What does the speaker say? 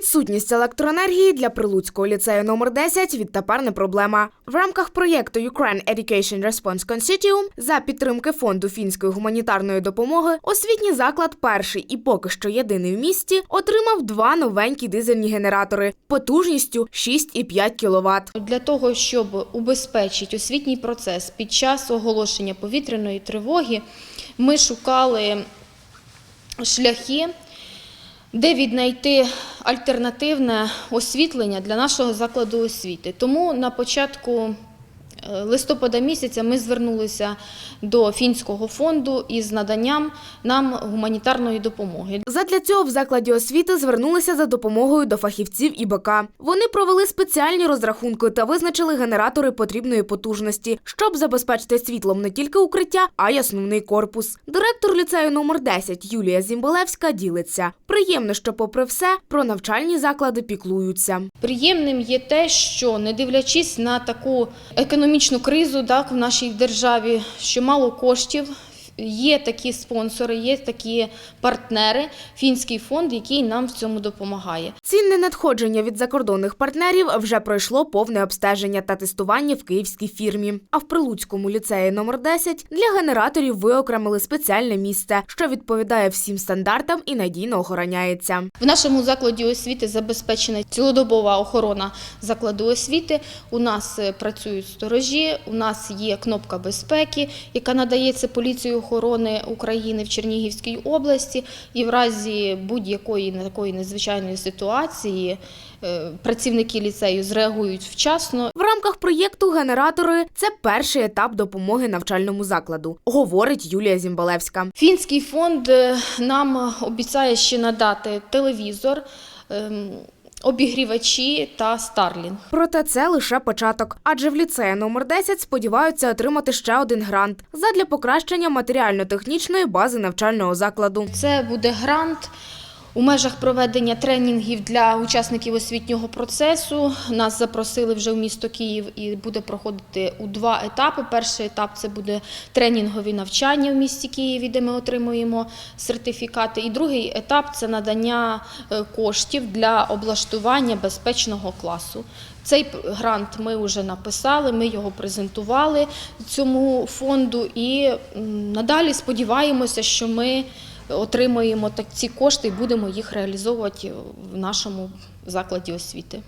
Відсутність електроенергії для Прилуцького ліцею номер 10 відтепер не проблема. В рамках проєкту Ukraine Education Response Consortium за підтримки фонду фінської гуманітарної допомоги освітній заклад перший і поки що єдиний в місті отримав два новенькі дизельні генератори потужністю 6,5 кВт. Для того, щоб убезпечити освітній процес під час оголошення повітряної тривоги, ми шукали шляхи, де віднайти альтернативне освітлення для нашого закладу освіти. Тому на початку листопада місяця ми звернулися до фінського фонду із наданням нам гуманітарної допомоги. Задля цього в закладі освіти звернулися за допомогою до фахівців ІБК. Вони провели спеціальні розрахунки та визначили генератори потрібної потужності, щоб забезпечити світлом не тільки укриття, а й основний корпус. Директор ліцею номер 10 Юлія Зімбалевська ділиться. Приємно, що, попри все, про навчальні заклади піклуються. Приємним є те, що не дивлячись на таку економічну кризу так, в нашій державі, що мало коштів, є такі спонсори, є такі партнери, фінський фонд, який нам в цьому допомагає. Цінне надходження від закордонних партнерів вже пройшло повне обстеження та тестування в київській фірмі. А в Прилуцькому ліцеї номер 10 для генераторів виокремили спеціальне місце, що відповідає всім стандартам і надійно охороняється. В нашому закладі освіти забезпечена цілодобова охорона закладу освіти. У нас е, працюють сторожі, у нас є кнопка безпеки, яка надається поліцією охорони України в Чернігівській області. І в разі будь-якої такої незвичайної ситуації е, працівники ліцею зреагують вчасно В рамках проєкту генератори це перший етап допомоги навчальному закладу, говорить Юлія Зімбалевська. Фінський фонд е, нам обіцяє ще надати телевізор, ем, обігрівачі та старлінг. Проте це лише початок, адже в ліцеї номер 10 сподіваються отримати ще один грант задля покращення матеріально-технічної бази навчального закладу. Це буде грант. У межах проведення тренінгів для учасників освітнього процесу нас запросили вже в місто Київ і буде проходити у два етапи. Перший етап це буде тренінгові навчання в місті Києві, де ми отримуємо сертифікати. І другий етап це надання е, коштів для облаштування безпечного класу. Цей грант ми вже написали, ми його презентували цьому фонду і надалі сподіваємося, що ми отримаємо так ці кошти і будемо їх реалізовувати в нашому закладі освіти.